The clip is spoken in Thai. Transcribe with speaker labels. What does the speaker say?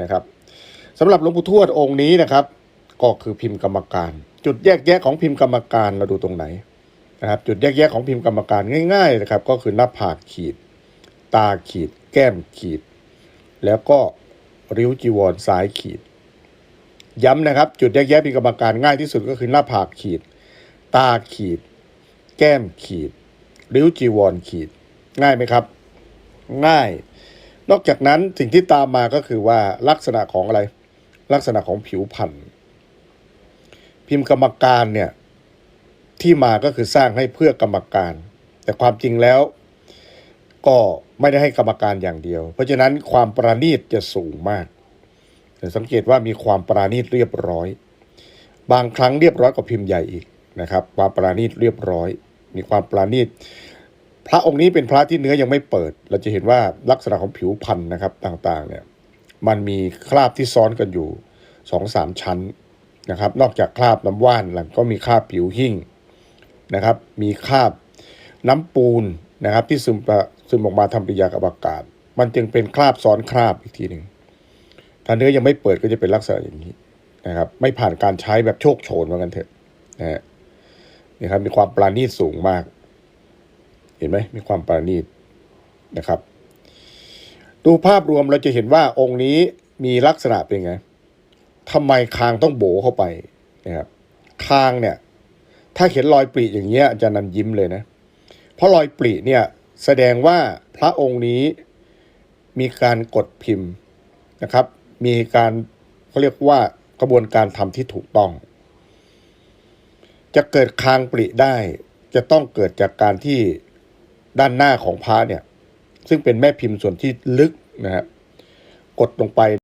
Speaker 1: นะครับสำหรับหลวงปู่ทวดองค์นี้นะครับ ก็คือพิมพ์กรรมการ จุดแยกแยะของพิมพ์กรรมการเราดูตรงไหนนะครับ จุดแยกแยะของพิมพ์กรรมการง่าย ๆ นะครับ ก็คือหน้าผากขีด ตาขีด แก้มขีด แล้วก็ริ้วจีวรซ้ายขีด ย้ำนะครับ จุดแยกแยะพิมพ์กรรมการง่ายที่สุดก็คือหน้าผากขีด ตาขีด แก้มขีด ริ้วจีวรขีด ง่ายไหมครับ ง่าย นอกจากนั้นสิ่งที่ตามมาก็คือว่าลักษณะของอะไร ลักษณะของผิวพรรณพิมพ์กรรมการเนี่ยที่มาก็คือสร้างให้เพื่อกรรมการ แต่ความจริงแล้วก็ไม่ได้ให้กรรมการอย่างเดียว เพราะฉะนั้นความประณีตจะสูงมากสังเกตว่ามีความประณีตเรียบร้อย บางครั้งเรียบร้อยกว่าพิมพ์ใหญ่อีกนะครับ ความประณีตเรียบร้อย มีความประณีต พระองค์นี้เป็นพระที่เนื้อยังไม่เปิด เราจะเห็นว่าลักษณะของผิวพรรณนะครับต่างๆเนี่ยมันมีคราบที่ซ้อนกันอยู่สองสามชั้นนะครับ นอกจากคราบน้ำว่านแล้วก็มีคราบผิวหิ่งนะครับ มีคราบน้ำปูนนะครับ ที่ซึมซึมออกมาทำปฏิกิริยากับอากาศ มันจึงเป็นคราบซ้อนคราบอีกทีหนึ่งถ้าเนื้อยังไม่เปิดก็จะเป็นลักษณะอย่างนี้นะครับ ไม่ผ่านการใช้แบบโชคโชนว่ากันเถอะนะฮะนี่ครับมีความปราณีตสูงมาก เห็นไหมมีความปราณีตนะครับ ดูภาพรวมเราจะเห็นว่าองค์นี้มีลักษณะเป็นไงทำไมคางต้องโบเข้าไปนะครับคางเนี่ย ถ้าเห็นรอยปริอย่างเงี้ยอาจารย์นันยิ้มเลยนะ เพราะรอยปริเนี่ยแสดงว่าพระองค์นี้มีการกดพิมพ์นะครับ มีการเขาเรียกว่ากระบวนการทำที่ถูกต้อง จะเกิดคางปริได้ จะต้องเกิดจากการที่ ด้านหน้าของพระเนี่ย ซึ่งเป็นแม่พิมพ์ส่วนที่ลึกนะครับกดลงไป